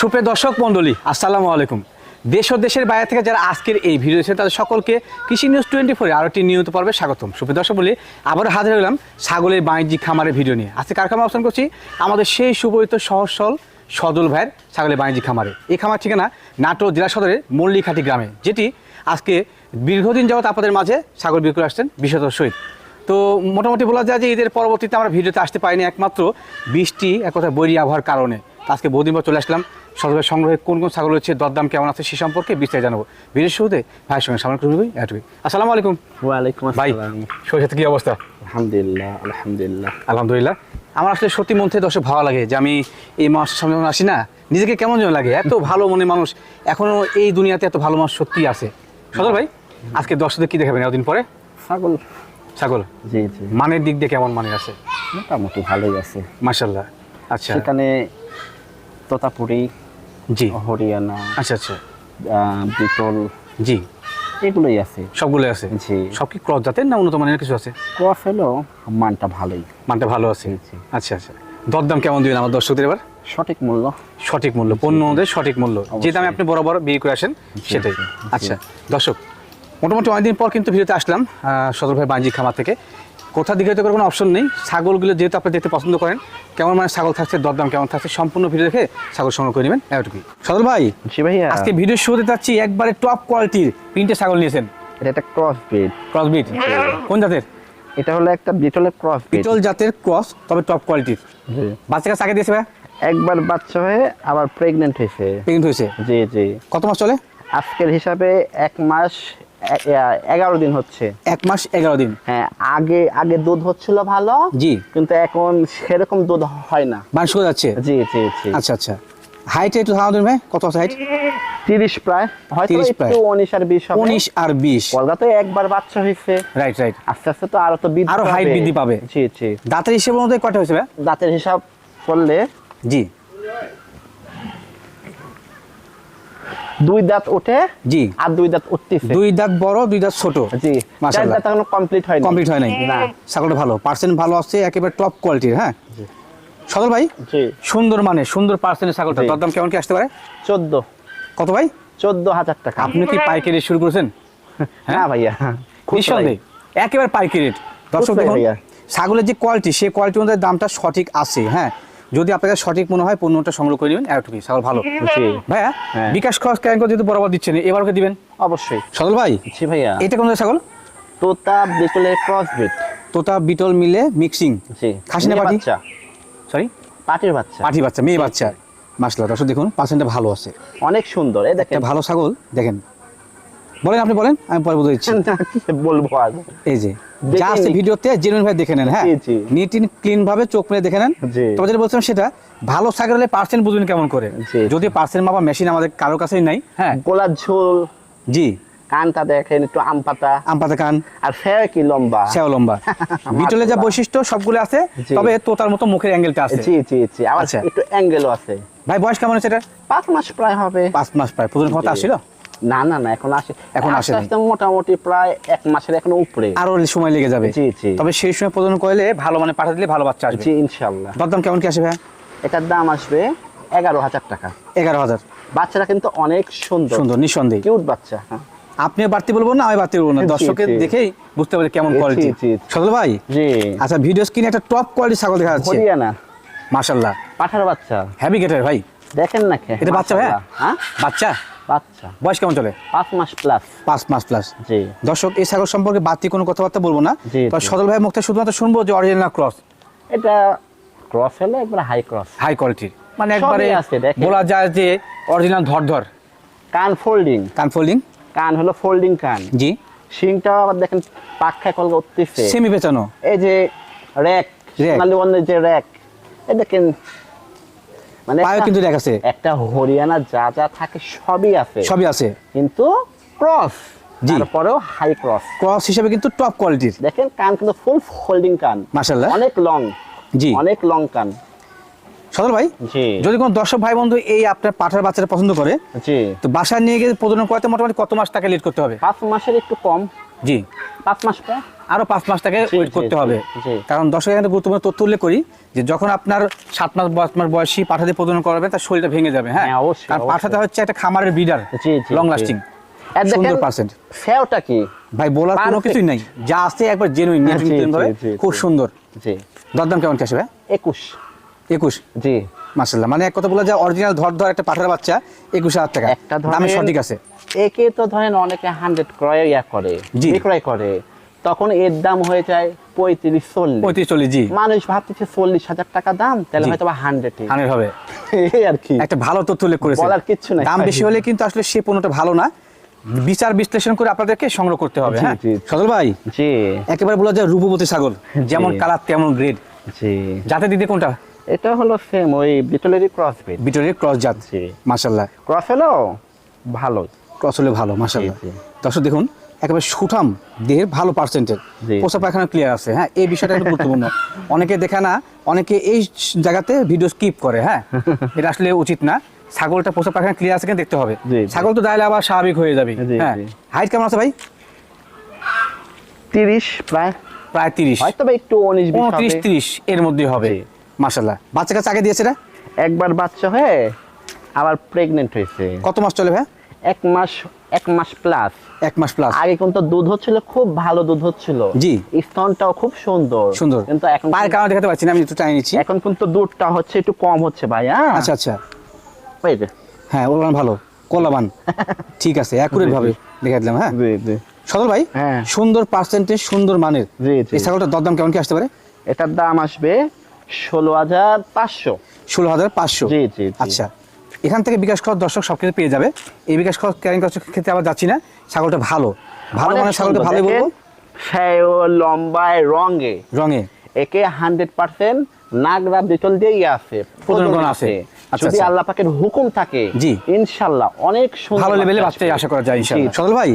সুপ্রিয় দর্শক মণ্ডলী, আসসালামু আলাইকুম। দেশ ও দেশের বাইরে থেকে যারা আজকের এই ভিডিও দেখছেন, তাদের সকলকে কৃষি নিউজ টোয়েন্টি ফোরে আরও একটি নিয়মিত পর্বে স্বাগতম। সুপ্রিয় দর্শক বলি আবারও হাজির হলাম ছাগলের বাণিজ্যিক খামারের ভিডিও নিয়ে। আজকে কার খামার অবস্থান করছি আমাদের সেই সুপরিচিত সহজ সরল সদল ভাইয়ের ছাগলের বাণিজ্যিক খামারে। এই খামার ঠিকানা নাটোর জেলা সদরের মল্লিখাটি গ্রামে, যেটি আজকে দীর্ঘদিন যাবত আপনাদের মাঝে ছাগল বিক্রি আসছেন বিশ্বতর সহিত তো মোটামুটি বলা যায় যে ঈদের পরবর্তীতে আমরা ভিডিওতে আসতে পারিনি একমাত্র বৃষ্টি এক কথা বৈরী আবহাওয়ার কারণে। আজকে বহুদিন পর চলে আসলাম। সদরের সংগ্রহে কোন কোন ছাগল রয়েছে দরদাম কেমন আছে সে সম্পর্কে বিস্তারিত জানাব। ভিডিওর শুরুতে ভাইয়ের সঙ্গে সামনে করবি এটুকুই আসসালামু আলাইকুম। ওয়ালাইকুম ভাই শরীর সাথে কি অবস্থা? আলহামদুলিল্লাহ আলহামদুলিল্লাহ। আলহামদুলিল্লাহ। আমার আসলে সত্যি মন থেকে দর্শক ভালো লাগে যে আমি এই মাসের সামনে যখন আসি না নিজেকে কেমন যেন লাগে। এত ভালো মনে মানুষ এখনও এই দুনিয়াতে এত ভালো মানুষ সত্যি আছে। সদর ভাই আজকে দর্শকদের কি দেখাবেন এতদিন পরে? ছাগল। ছাগল। জি জি। মানের দিক দিয়ে কেমন মানের আছে? মোটামুটি ভালোই আছে। মার্শাল্লাহ আচ্ছা। সেখানে তোতাপুরি জি। হরিয়ানা আচ্ছা আচ্ছা। বিটল জি। এগুলোই আছে। সবগুলো আছে? জি। সব কি ক্রস জাতের না উন্নত মানের কিছু আছে? ক্রস হলো মানটা ভালোই। মানটা ভালো আছে। আচ্ছা আচ্ছা। দরদাম কেমন দিবেন আমার দর্শকদের এবার? সঠিক মূল্য। সঠিক মূল্য পণ্য অনুযায়ী সঠিক মূল্য। যে দামে আপনি বরাবর বিয়ে করে আসেন সেটাই। আচ্ছা দর্শক মোটামুটি অনেকদিন পর কিন্তু ভিডিওতে আসলাম সদর ভাই বাণিজ্যিক খামার থেকে। কোথা দিকে তো কোনো অপশন নেই। ছাগলগুলো যেহেতু আপনি দেখতে পছন্দ করেন কেমন মানে ছাগল থাকছে দরদাম কেমন থাকছে সম্পূর্ণ ভিডিও দেখে ছাগল সংগ্রহ করে নেবেন এতটুকুই। সদর ভাই জি ভাইয়া। আজকে ভিডিও শুরুতে যাচ্ছি একবারে টপ কোয়ালিটির তিনটে ছাগল নিয়েছেন। এটা একটা ক্রস ব্রিড ক্রস ব্রিড কোন জাতের? এটা হলো একটা বিটলের ক্রস ব্রিড পিটল জাতের ক্রস তবে টপ কোয়ালিটির জি। বাচ্চা কাছে দিয়েছে ভাই একবার বাচ্চা হয়ে আবার প্রেগনেন্ট হয়েছে। প্রেগনেন্ট হয়েছে? জি জি। কত মাস চলে? আজকের হিসাবে এক মাস এগারো দিন হচ্ছে। এক মাস এগারো দিন। হ্যাঁ আগে আগে দুধ হচ্ছিল ভালো জি। কিন্তু এখন সেরকম দুধ হয় না। মাংস করে যাচ্ছে? জি জি জি। আচ্ছা আচ্ছা। হাইট একটু ধারণা দেবেন ভাই কত আছে হাইট তিরিশ প্রায়। হয়তো 30 প্রায়। একটু উনিশ আর বিশ উনিশ আর বিশ। কলকা তো একবার বাচ্চা হয়েছে। রাইট রাইট আস্তে আস্তে তো আরও তো বৃদ্ধি আরও height বৃদ্ধি পাবে। জি জি। দাঁতের হিসেবে মধ্যে কয়টা হয়েছে ভাই? দাঁতের হিসাব করলে জি। দুই দাঁত ওঠে জি। আর দুই দাঁত উঠতেছে। দুই দাঁত বড় দুই দাঁত ছোট। জি। মাশাআল্লাহ। দাঁত এখনও কমপ্লিট হয়নি। কমপ্লিট হয়। নাই না। ছাগলটা ভালো। পার্সেন্ট ভালো আছে একেবারে টপ কোয়ালিটির হ্যাঁ? সদর ভাই? জি। সুন্দর মানে সুন্দর পার্সেন্টের ছাগলটা। দরদাম কেমন কি আসতে পারে? চোদ্দ। কত ভাই? চোদ্দ হাজার টাকা। আপনি কি পাইকারি শুরু করেছেন? হ্যাঁ? ভাইয়া। নিঃসন্দেহে একেবারে পাইকারি রেট। দর্শক দেখুন ভাইয়া। ছাগলের যে কোয়ালিটি সেই কোয়ালিটি অনুযায়ী দামটা সঠিক আছে হ্যাঁ? যদি আপনাকে সঠিক মনে হয় পণ্যটা সংগ্রহ করে নেবেন এতটুকুই ছাগল ভালো। ভাইয়া হ্যাঁ। বিকাশ খরচ করে যদি বরাবর দিচ্ছেন এবার ওকে দিবেন? অবশ্যই। সদল ভাই জি ভাইয়া। এটা কোন ছাগল? তোতা বিটলের ক্রস ব্রিড তোতা বিটল মিলে মিক্সিং জি। খাসি না পাটি? সরি পাটির বাচ্চা। পাঠি বাচ্চা মেয়ে বাচ্চা। মাসলা দর্শক দেখুন পার্সেন্টটা ভালো আছে। অনেক সুন্দর এই দেখেন। একটা ভালো ছাগল দেখেন। বলেন আপনি বলেন আমি পরে বলে দিচ্ছি। বলব আর এই যে যা আছে ভিডিওতে জেনুইন দেখে নেন হ্যাঁ। নিট ইন ক্লিন ভাবে চোখ মেরে দেখে নেন। তবে যেটা বলছিলাম সেটা ভালো ছাগল হলে পার্সেন্ট বুঝবেন কেমন করে। যদি পার্সেন্ট মাপা মেশিন আমাদের কারোর কাছেই নাই হ্যাঁ? গোলার ঝোল জি। কানটা দেখেন একটু আম পাতা। আম পাতা কান। আর ফের কি লম্বা? সেও লম্বা। বিটলে যা বৈশিষ্ট্য সবগুলো আছে তবে তোতার মতো মুখের অ্যাঙ্গেলটা আছে। জি জি জি। আচ্ছা। একটু অ্যাঙ্গেলও আছে। ভাই বয়স কেমন আছে এটা? পাঁচ মাস প্রায় হবে। পাঁচ মাস প্রায়। প্রথম ক্ষমতা আসছিল? না না না এখন আসে এখন আস্তে আস্তে মোটামুটি প্রায় এক মাসের এখন উপরে। আরও সময় লেগে যাবে। জি, জি। তবে সেই সময় প্রদান করলে ভালো মানে পাঠা দিলে ভালো বাচ্চা আসবে। জি ইনশাল্লাহ দরদাম কেমন কি আসে ভাই এটার দাম আসবে এগারো হাজার টাকা। এগারো হাজার। বাচ্চাটা কিন্তু অনেক সুন্দর। সুন্দর নিঃসন্দেহে। কিউট বাচ্চা হ্যাঁ। আপনি বাড়তি বলব না আমি বাড়তি বলব না। দর্শকের। দেখেই বুঝতে পারে কেমন কোয়ালিটি। সদল ভাই? জি। আচ্ছা ভিডিও স্ক্রিনে একটা টপ কোয়ালিটি ছাগল দেখা যাচ্ছে। হরিয়ানা। মাশাল্লাহ পাঠার বাচ্চা। হ্যাভি গেটের ভাই। দেখেন না কে। এটা বাচ্চা ভাইয়া? হ্যাঁ? বাচ্চা? বাচ্চা। বয়স কেমন চলে? পাঁচ মাস প্লাস পাঁচ মাস প্লাস জি। দর্শক এই ছাগল সম্পর্কে বাড়তি কোনো কথাবার্তা বলব না। জি। সদল ভাই মুখটা শুধুমাত্র শুনব যে অরিজিনাল ক্রস এটা ক্রস হলে একবার হাই ক্রস হাই কোয়ালিটির মানে একবারে বলা যায় যে অরিজিনাল ধর ধর কান ফোল্ডিং কান ফোল্ডিং কান হলো ফোল্ডিং কান। জি। শিংটাও আবার দেখেন পাখা কলকা উঠতেছে। সেমি পেঁচানো এই যে র্যাক Rack। যে র্যাক এই দেখেন মানে পায়ে একটা- কিন্তু একটা হরিয়ানা যা যা থাকে সবই আছে। সবই আছে। কিন্তু ক্রস তারপরেও হাই ক্রস ক্রস হিসেবে কিন্তু টপ কোয়ালিটির দেখেন কান কিন্তু ফুল হোল্ডিং কান। মাশাল্লাহ অনেক লং জি। অনেক লং কান। সদল ভাই যদি কোনো দর্শক ভাই বন্ধু এই আপনার পাঠার বাচ্চাটা পছন্দ করে তো বাসায় নিয়ে গিয়ে প্রজনন করাতে মোটামুটি কত মাস তাকে লেট করতে হবে? পাঁচ মাসের একটু কম। জি। পাঁচ মাস প্রায় আরও পাঁচ মাস তাকে ওয়েট করতে হবে। কারণ দর্শক এখানে গুরুত্বপূর্ণ তথ্য উল্লেখ করি যে যখন আপনার সাত মাস পাঁচ মাস বয়সী পাঠাতে প্রজনন করবে তার শরীরটা ভেঙে যাবে হ্যাঁ? হ্যাঁ, অবশ্যই, কারণ পাঠাতে হচ্ছে একটা খামারের বিডার জি, জি, লং লাস্টিং আর দেখেন সুন্দর পার্সেন্ট ফেওটা কি? ভাই বলার কোনো কিছুই নাই। যা আছে একবার জেনুইন জি, জি, ভাবে জি, খুব সুন্দর। জি। দরদাম কেমন কি আসবে একুশ। একুশ? জি। মাসাল্লাহ মানে এক কথা বলা যায় অরিজিনাল ধর ধর একটা পাঠার বাচ্চা একুশ হাজার টাকা। দামে সঠিক আছে। একে তো ধরেন অনেকে হান্ড্রেড ক্রয় ইয়া করে। বিক্রয় করে তখন এর দাম হয়ে যায় পঁয়ত্রিশ চল্লিশ। পঁয়ত্রিশ চল্লিশ জি। মানুষ ভাবতেছে চল্লিশ হাজার টাকা দাম তাহলে হয়তো বা হান্ড্রেড হানের হবে। এই আর কি। একটা ভালো তথ্য উল্লেখ করেছে বলার কিচ্ছু নাই। দাম বেশি হলে কিন্তু আসলে সে পণ্যটা ভালো না। বিচার বিশ্লেষণ করে আপনাদেরকে সংগ্রহ করতে হবে হ্যাঁ? জি। ভাই জি। একেবারে বলা যায় রূপবতী ছাগল। যেমন কালার তেমন গ্রেড জি। জাতে দিতে কোনটা? এটা হলো সেম ওই বিটলেরই ক্রস বিট বিটরের ক্রস জাত জি। মাসাল্লাহ ক্রস হলো ভালো। হলে ভালো মাসাল্লাহ। দর্শক দেখুন একেবারে সুঠাম দেহের ভালো পার্সেন্টের জি। পোষা পায়খানা ক্লিয়ার আছে হ্যাঁ? এই বিষয়টা গুরুত্বপূর্ণ। অনেকে দেখে না অনেকে এই জায়গাতে ভিডিও স্কিপ করে হ্যাঁ? এটা আসলে উচিত না। ছাগলটা পোষা পায়খানা ক্লিয়ার আছে কিনা দেখতে হবে। ছাগল তো দাইলে আবার স্বাভাবিক হয়ে যাবে হ্যাঁ? হাইট কেমন আছে ভাই? তিরিশ প্রায়। প্রায় তিরিশ। হয়তো একটু উনিশ উনত্রিশ। তিরিশ এর মধ্যে হবে। মাসাল্লাহ বাচ্চা কাছে আগে দিয়েছে না একবার বাচ্চা হয়ে আবার প্রেগনেন্ট হয়েছে। কত মাস চলে ভাই? এক মাস এক মাস প্লাস এক মাস প্লাস আগে কিন্তু দুধ হচ্ছিল খুব ভালো দুধ হচ্ছিল। জি। স্তনটাও খুব সুন্দর। সুন্দর। কিন্তু এখন পায়ের কারণে দেখাতে পাচ্ছি না আমি একটু টাই নিচ্ছি। এখন কিন্তু দুধটা হচ্ছে একটু কম হচ্ছে ভাই হ্যাঁ? আচ্ছা আচ্ছা। হ্যাঁ ওলান ভালো কলাবান ঠিক আছে অ্যাকুরেট ভাবে দেখে দিলাম হ্যাঁ? জি ভাই হ্যাঁ। সুন্দর পার্সেন্টেজ সুন্দর মানের। এই ছাগলটার দরদাম কেমন কি আসতে পারে? এটার দাম আসবে ষোলো হাজার পাঁচশো। ষোলো হাজার পাঁচশো। আচ্ছা। এখান থেকে বিকাশ খরচ দর্শক সব কিছু পেয়ে যাবে। এই বিকাশ খরচ ক্যারিং খরচের ক্ষেত্রে আবার যাচ্ছি না। ছাগলটা ভালো। ভালো মানে ছাগলটা ভালোই বলব। লম্বায় রঙে। রঙে। একে হান্ড্রেড পার্সেন্ট নাগরা বিটল দিয়েই আছে। প্রজনন আছে। আচ্ছা, যদি আচ্ছা। আল্লাহ পাকের হুকুম থাকে জি। ইনশাল্লাহ অনেক সুন্দর ভালো লেভেলে বাচ্চা বাচ্চাই আশা করা যায় ইনশাআল্লাহ। জি। সদল ভাই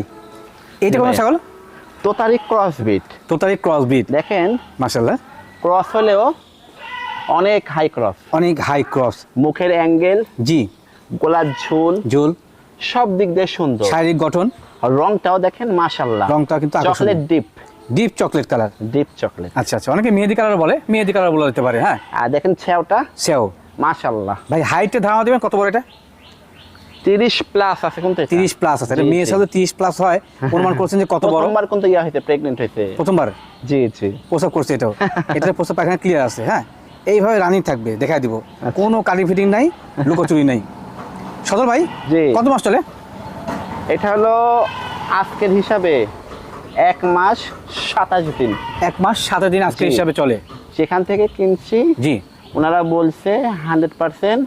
এইটা কোন ছাগল? তোতারি ক্রস বিট তোতারি ক্রস বিট দেখেন মাশাআল্লাহ। ক্রস হলেও অনেক হাই ক্রস অনেক হাই ক্রস মুখের অ্যাঙ্গেল জি। গোলার ঝুল জুল সব দিক দিয়ে সুন্দর। শারীরিক গঠন? রংটাও দেখেন মাশাল্লাহ রংটাও কিন্তু chocolate deep deep chocolate colour deep chocolate আচ্ছা আচ্ছা। অনেকে মেহেদি কালার বলে মেহেদি কালার বলে দিতে পারে হ্যাঁ? আর দেখেন ছেওটা সেও। মাশাল্লাহ ভাই হাইটে ধারণা দেবেন? কত বড় এটা? তিরিশ প্লাস আছে কিন্তু তিরিশ প্লাস আছে। এটা জি, মেয়ে জি। সাথে তিরিশ প্লাস হয়। অনুমান করছেন যে কত বড়। প্রথমবার ইয়া হইতে প্রেগনেন্ট হইতে প্রথমবার? জি জি। প্রসব করছে এটাও। এটা প্রসব পায়খানা ক্লিয়ার আছে হ্যাঁ? এইভাবে রানিং থাকবে দেখাই দিব। আচ্ছা। কোনো কালি ফিটিং নাই লুকোচুরি নাই। সদর ভাই। কত মাস চলে? এটা হলো আজকের হিসাবে এক মাস সাতাশ দিন। এক মাস সাত দিন আজকের হিসাবে চলে। সেখান থেকে কিনছি জি। ওনারা বলছে হান্ড্রেড পার্সেন্ট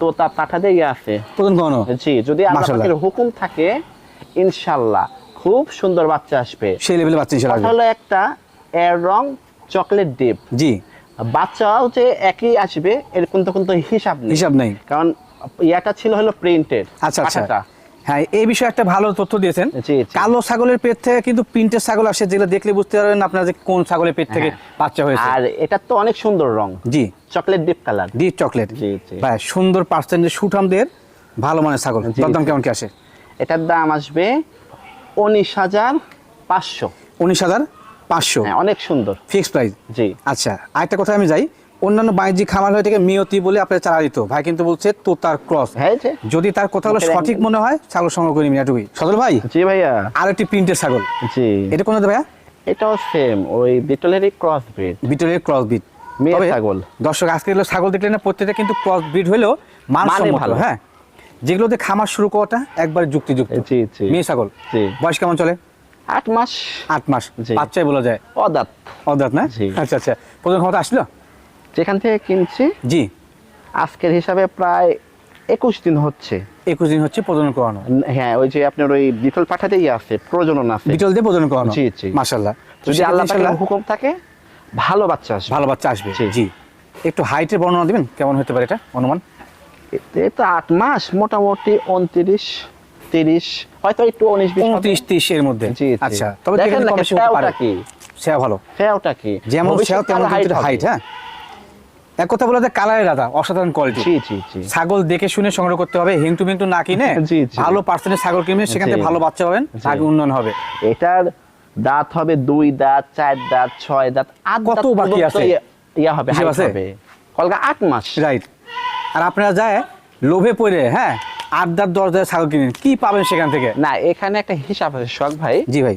তো তা পাঠাতে ইয়ে আছে। জি যদি মাশাআল্লাহ। হুকুম থাকে ইনশাল্লাহ খুব সুন্দর বাচ্চা আসবে। সেই লেভেলে বাচ্চা হলো একটা এর রং চকলেট ডিপ। জি। বাচ্চাও যে একই আসবে এরকম তো কিন্তু হিসাব নেই। হিসাব নেই। কারণ ইয়াটা ছিল হলো প্রিন্টেড আচ্ছা আচ্ছা। হ্যাঁ এই বিষয়ে একটা ভালো তথ্য দিয়েছেন। কালো ছাগলের পেট থেকে কিন্তু প্রিন্টের ছাগল আসে যেগুলো দেখলে বুঝতে পারবেন আপনার যে কোন ছাগলের পেট থেকে হ্যাঁ। বাচ্চা হয়েছে। আর এটা তো অনেক সুন্দর রং। জি। Chocolate deep colour. Deep chocolate. জি। ভাই সুন্দর পার্সেন্টের সুঠামদের ভালো মানের ছাগল। দরদাম কেমন কি আসে? এটার দাম আসবে উনিশ হাজার পাঁচশো। উনিশ হাজার পাঁচশো। হ্যাঁ অনেক সুন্দর। Fixed price. জি। আচ্ছা আরেকটা কথা আমি যাই। অন্যান্য বাণিজ্যিক খামার হয়ে থেকে মিয়তি বলে আপনার চারা দিত। ভাই কিন্তু বলছে তোতার ক্রস। হ্যাঁ যদি তার কথাগুলো মুখের সঠিক মনে হয় ছাগল সংগ্রহ করি মিনাটুকুই সদর ভাই? জি ভাইয়া। আর একটি প্রিন্টের ছাগল। জি। এটা কোন ভাইয়া? এটাও সেম ওই বিটলেরই ক্রস ব্রিড বিটলের ক্রস বিট মেয়ে ছাগল। দর্শক আজকে এগুলো ছাগল দেখলে না প্রত্যেকটা কিন্তু ক্রস ব্রিড হলেও মানে ভালো। হ্যাঁ। যেগুলোতে খামার শুরু করাটা একবার যুক্তিযুক্ত। মেয়ে ছাগল। বয়স কেমন চলে? আট মাস। আট মাস। বাচ্চাই বলা যায়। অদাত। অদাত না। আচ্ছা আচ্ছা। প্রথম ক্ষমতা আসলো? যেখান থেকে কিনছি জি। আজকের হিসাবে প্রায় একুশ দিন হচ্ছে। একুশ দিন হচ্ছে প্রজনন করানো। হ্যাঁ ওই যে আপনার ওই বিটল পাঠাতেই আছে প্রজনন আছে। বিটল দিয়ে প্রজনন করানো? জি, জি। মাশাল্লাহ যদি আল্লাহ পাকের হুকুম থাকে ভালো বাচ্চা আসবে। ভালো বাচ্চা আসবে। জি। একটু হাইটের বর্ণনা দিবেন? কেমন হতে পারে এটা? অনুমান? তো আট মাস মোটামুটি উনত্রিশ তিরিশ হয়তো একটু উনিশ উনত্রিশ ত্রিশ এর মধ্যে। জি, জি। আচ্ছা তবে দেখেন কি ভালো। কি যেমন তেমন হাইট হ্যাঁ? এক কথা কালারের দাদা অসাধারণ কোয়ালিটি ছাগল দেখে শুনে সংগ্রহ করতে হবে হিংটু মিংটু না কিনে। ভালো পার্সেন্টের ছাগল কিনলে সেখান থেকে ভালো বাচ্চা পাবেন। আগে উন্নয়ন হবে। এটার দাঁত হবে দুই দাঁত চার দাঁত ছয় দাঁত আট কত বাকি আছে? ইয়া- ইয়া হবে? হবে। কলকা আট মাস। রাইট আর আপনারা যায় লোভে পড়ে হ্যাঁ? দাঁত দশ দাঁত ছাগল কিনেন কি পাবেন সেখান থেকে? না এখানে একটা হিসাব আছে শখ ভাই। জি ভাই।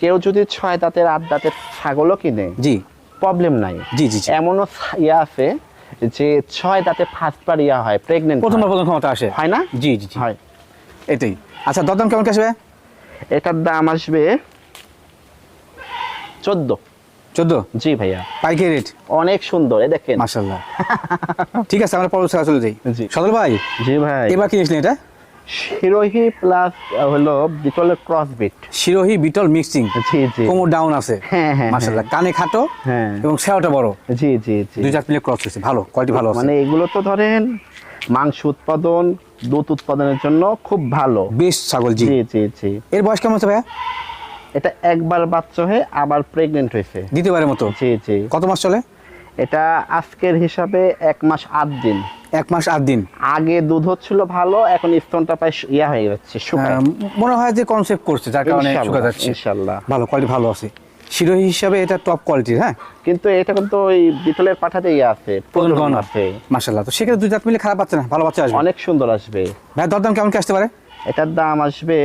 কেউ যদি ছয় দাঁতের আট দাঁতের ছাগলও কিনে জি। প্রবলেম নাই। জি জি এমনও ইয়া আছে যে ছয় দাঁতে ফার্স্ট বার ইয়া হয় প্রেগনেন্ট প্রথমবার প্রথম ক্ষমতা আসে। হয় না? জি জি হয়। এটাই। আচ্ছা দরদাম কেমন আসবে? এটার দাম আসবে চোদ্দ। চোদ্দ? জি ভাইয়া। পাইকারি রেট অনেক সুন্দর এ দেখেন। মাশাল্লাহ ঠিক আছে আমরা পরবর্তী চলে যাই। জি। সদল ভাই জি ভাই। এবার কি নিয়েছিলেন এটা? শিরোহি প্লাস হলো বিটলের cross breed Sirohi Beetal mixing জি জি। কোমর ডাউন আছে। হ্যাঁ, হ্যাঁ, মাশাল্লাহ কানে খাটো হ্যাঁ। এবং বড়। জি জি জি। দুই চার মিলে ক্রস হয়েছে। ভালো কোয়ালিটি ভালো মানে এগুলো তো ধরেন মাংস উৎপাদন দুধ উৎপাদনের জন্য খুব ভালো। বেশ ছাগল জি। জি জি এর বয়স কেমন আছে ভাইয়া? এটা একবার বাচ্চা হয়ে আবার প্রেগনেন্ট হয়েছে। দ্বিতীয়বারের মতো? জি জি। কত মাস চলে? এটা আজকের হিসাবে এক মাস আট দিন। এক মাস আট দিন। আগে দুধ হচ্ছিল ভালো এখন স্তনটা প্রায় ইয়া হয়ে যাচ্ছে মনে হয় যে কনসেপ্ট করছে যার কারণে শুকা যাচ্ছে। ইনশাল্লাহ। ভালো কোয়ালিটি ভালো আছে। শিরোহি হিসাবে এটা টপ কোয়ালিটির হ্যাঁ? কিন্তু এটা কিন্তু ওই বিটলের পাঠাতে ইয়ে আছে প্রজন প্রজনন আছে। মাশাল্লাহ তো সেক্ষেত্রে দুই জাত মিলে খারাপ পাচ্ছে না ভালো বাচ্চা আসবে। অনেক সুন্দর আসবে। ভাই দরদাম কেমন কি আসতে পারে? এটার দাম আসবে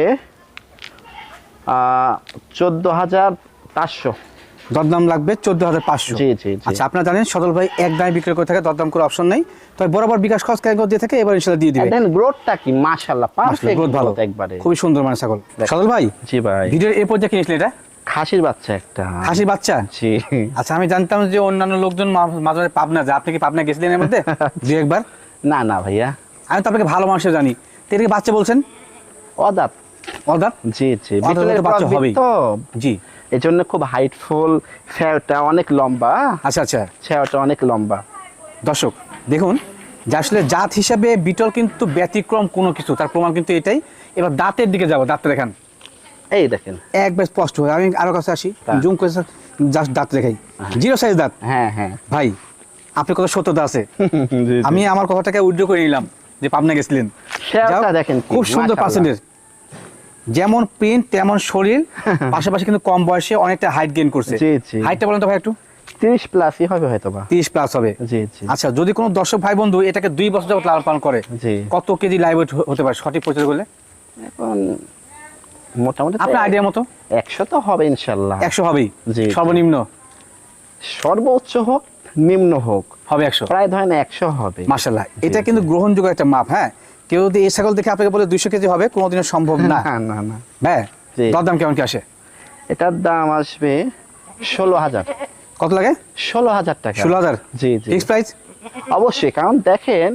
চোদ্দ হাজার পাঁচশো। দরদাম লাগবে চোদ্দ হাজার পাঁচশো। জি, জি। আচ্ছা আপনারা জানেন সদল ভাই এক দামে বিক্রি করে থাকে দরদাম করে অপশন নেই। তবে বরাবর বিকাশ খরচ ক্যারিং দিয়ে থাকে এবার ইনশাল্লাহ দিয়ে দিবে। দেন গ্রোথটা কি? মাশাল্লাহ পারফেক্ট গ্রোথ ভালো। একবারে। খুবই সুন্দর মানে ছাগল। সদল ভাই জি ভাই। ভিডিওর এ পর্যায়ে কিনেছিলেন এটা? খাসির বাচ্চা একটা। হাসির বাচ্চা? জি। আচ্ছা আমি জানতাম যে অন্যান্য লোকজন মাঝে মাঝে পাবনা যায়। আপনি কি পাবনা গেছিলেন এর মধ্যে? দু একবার? না না ভাইয়া। আমি তো আপনাকে ভালো মানুষের জানি। তো এটাকে বাচ্চা বলছেন? অদাত অদাত জি জি। বিটলের বাচ্চা crossbreed তো। জি। এই জন্য খুব হাইটফুল ফেয়ারটা অনেক লম্বা। আচ্ছা আচ্ছা। ছেওটা অনেক লম্বা। দর্শক দেখুন যে আসলে জাত হিসাবে বিটল কিন্তু ব্যতিক্রম কোনো কিছু তার প্রমাণ কিন্তু এটাই। এবার দাঁতের দিকে যাব দাঁতটা দেখান। এই দেখেন। একবার স্পষ্ট হয় আমি আরও কাছে আসি। জুম করে জাস্ট দাঁত দেখাই। জিরো সাইজ দাঁত। হ্যাঁ হ্যাঁ। ভাই আপনি কত সত্যতা আছে। আমি আমার কথাটাকে উইড্রো করে নিলাম যে পাবনা গেছিলেন। দেখেন খুব সুন্দর পার্সেন্টেজ যেমন প্রিন্ট তেমন শরীর পাশাপাশি কিন্তু কম বয়সে অনেকটা হাইট গেইন করছে। হাইটটা বলেন তো ভাই একটু। প্লাসই হবে হয়তো বা। তিরিশ প্লাস হবে। জি জি। আচ্ছা যদি কোনো দর্শক ভাই বন্ধু এটাকে দুই বছর যাবত লালন পালন করে কত কেজি লাইভ হতে পারে? সঠিক পরিচয় করলে? এখন মোটামুটি আপনার আইডিয়া মতো? একশো তো হবে হবেই। জি। সর্বনিম্ন? সর্বোচ্চ হোক নিম্ন হোক। হবে একশো। প্রায় ধরেন একশো হবে। মাসাল্লাহ এটা কিন্তু গ্রহণযোগ্য একটা মাপ হ্যাঁ? কেউ যদি এই ছাগল দেখে আপনাকে বলে দুইশো কেজি হবে কোনোদিনও সম্ভব না। না না হ্যাঁ দাম দরদাম কেমন কি আসে? এটার দাম আসবে ষোলো হাজার। কত লাগে? ষোলো হাজার টাকা। ষোলো হাজার? জি জি। প্রাইস অবশ্যই কারণ দেখেন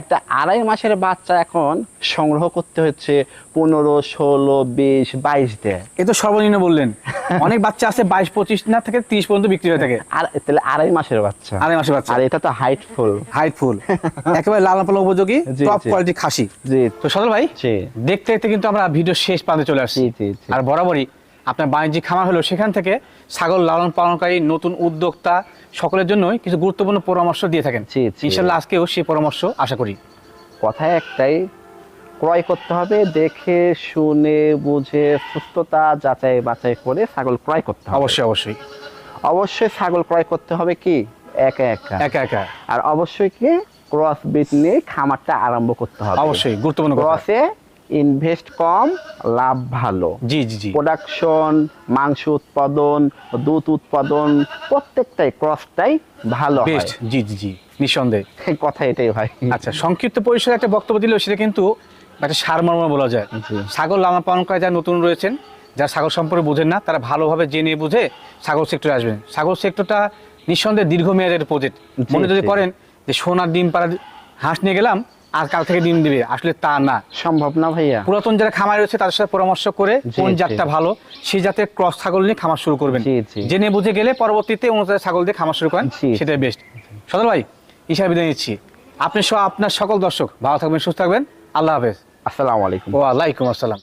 একটা আড়াই মাসের বাচ্চা এখন সংগ্রহ করতে হচ্ছে পনেরো ষোলো বিশ বাইশ দেয়। এ তো সর্বনিম্ন বললেন। অনেক বাচ্চা আছে বাইশ পঁচিশ না থেকে তিরিশ পর্যন্ত বিক্রি হয়ে থাকে। আর তাহলে আড়াই মাসের বাচ্চা। আড়াই মাসের বাচ্চা। আর এটা তো হাইটফুল হাইট ফুল একেবারে লালন পালন উপযোগী টপ কোয়ালিটি খাসি। জি। তো সদর ভাই দেখতে দেখতে কিন্তু আমরা ভিডিও শেষ প্রান্তে চলে আসছি। আর বরাবরই আপনার বাণিজ্যিক খামার হলো সেখান থেকে ছাগল লালন পালনকারী নতুন উদ্যোক্তা সকলের জন্যই কিছু গুরুত্বপূর্ণ পরামর্শ দিয়ে থাকেন। ইনশাল্লাহ আজকেও সেই পরামর্শ আশা করি। কথা একটাই ক্রয় করতে হবে দেখে শুনে বুঝে সুস্থতা যাচাই বাছাই করে ছাগল ক্রয় করতে হবে। অবশ্যই অবশ্যই। অবশ্যই ছাগল ক্রয় করতে হবে কি? একা একা। একা একা। আর অবশ্যই কি? ক্রস বিট নিয়ে খামারটা আরম্ভ করতে হবে। অবশ্যই গুরুত্বপূর্ণ ক্রসে ইনভেস্ট কম লাভ ভালো। জি জি জি। প্রোডাকশন মাংস উৎপাদন দুধ উৎপাদন প্রত্যেকটাই ক্রসটাই ভালো হয়। বেস্ট জি জি জি নিঃসন্দেহে। কথা এটাই ভাই আচ্ছা সংক্ষিপ্ত পরিসরে একটা বক্তব্য দিলেও সেটা কিন্তু একটা সারমর্ম বলা যায়। ছাগল লালন পালন করে যারা নতুন রয়েছেন যারা ছাগল সম্পর্কে বোঝেন না তারা ভালোভাবে জেনে বুঝে ছাগল সেক্টরে আসবেন। ছাগল সেক্টরটা নিঃসন্দেহে দীর্ঘমেয়াদের প্রজেক্ট মনে যদি করেন যে সোনার ডিম পাড়া হাঁস নিয়ে গেলাম আর কাল থেকে ডিম দিবে। আসলে তা না। সম্ভব না ভাইয়া। পুরাতন যারা খামার রয়েছে তাদের সাথে পরামর্শ করে কোন জাতটা ভালো সেই জাতের ক্রস ছাগল নিয়ে খামার শুরু করবেন। জেনে বুঝে গেলে পরবর্তীতে অনুযায়ী ছাগল দিয়ে খামার শুরু করেন সেটাই বেস্ট সদর ভাই হিসাবে বিদায় নিচ্ছি। আপনি সহ আপনার সকল দর্শক ভালো থাকবেন সুস্থ থাকবেন। আল্লাহ হাফেজ। আসসালামু আলাইকুম। ওয়ালাইকুম আলাইকুম আসসালাম।